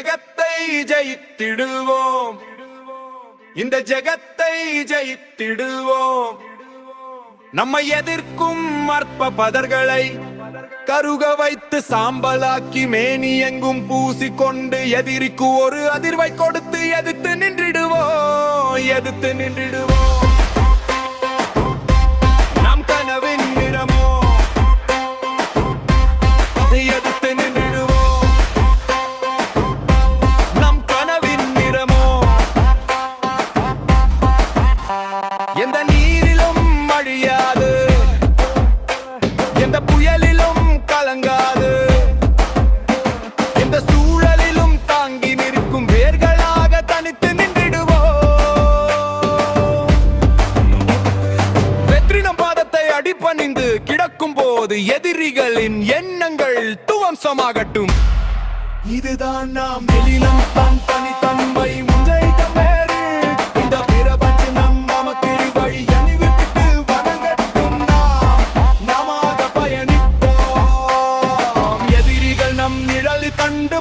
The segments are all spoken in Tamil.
ஜெகத்தை ஜெயித்திடுவோம். இந்த ஜெகத்தை ஜெயித்திடுவோம். நம்மை எதிர்க்கும் அற்ப பதர்களை கருக வைத்து சாம்பலாக்கி மேனி எங்கும் பூசிக்கொண்டு எதிரிக்கு ஒரு அதிர்வை கொடுத்து எதிர்த்து நின்றிடுவோம். எதிர்த்து நின்றிடுவோம். எந்த நீரிலும் அழியாது. எந்த புயலிலும் கலங்காது. எந்த சூழலிலும் தாங்கி நிற்கும் வேர்களாக தனித்து நின்றிடுவோம். வெற்றினம் பாதத்தை அடிப்பணிந்து கிடக்கும் போது எதிரிகளின் எண்ணங்கள் துவம்சமாகட்டும். இதுதான் நாம் எழிலம் தன் தனித்தன்மை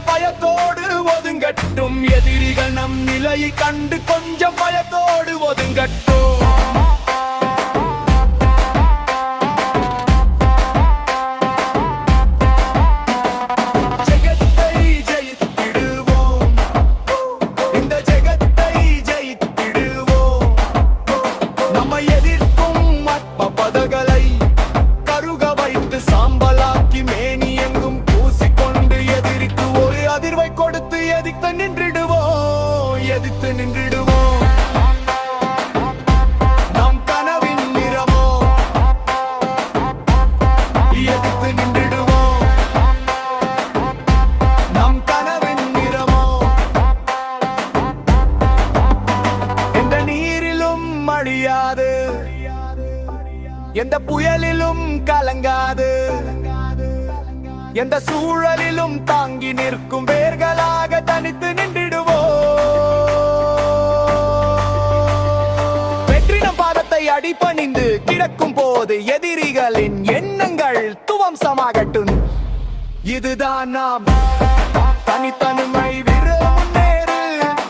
பயத்தோடு ஒதுங்கட்டும். எதிரிகள் நம் நிலையை கண்டு கொஞ்சம் பயத்தோடு ஒதுங்கட்டும். காத்து நின்றுடுவோம் நம் கனவின் நிறமோ? எதிர்த்து நின்றுடுவோம் நம் கனவின் நிறமோ? எந்த நீரிலும் அழியாது. எந்த புயலிலும் கலங்காது. எந்த சூழலிலும் தாங்கி நிற்கும் வேர்களாக அடி பணிந்து கிடக்கும் போது எதிரிகளின் எண்ணங்கள் துவம்சமாகட்டும். இதுதான் நாம். தனித்தனிமை விர முன்னேறு.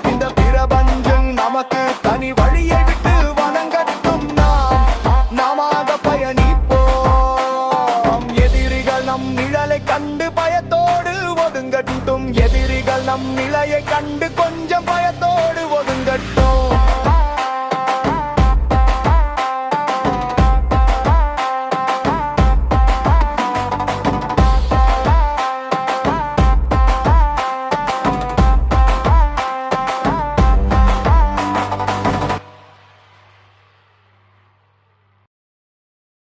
இந்த பிரபஞ்சம் நமக்கு தனி வழியை விட்டு வணங்கட்டும் நாம். நாமாக பயணிப்போம். எதிரிகள் நம் நிழலை கண்டு பயத்தோடு ஒதுங்கட்டும். எதிரிகள் நம் நிலையை கண்டு கொஞ்சம் பயத்தோடு ஒதுங்கட்டும்.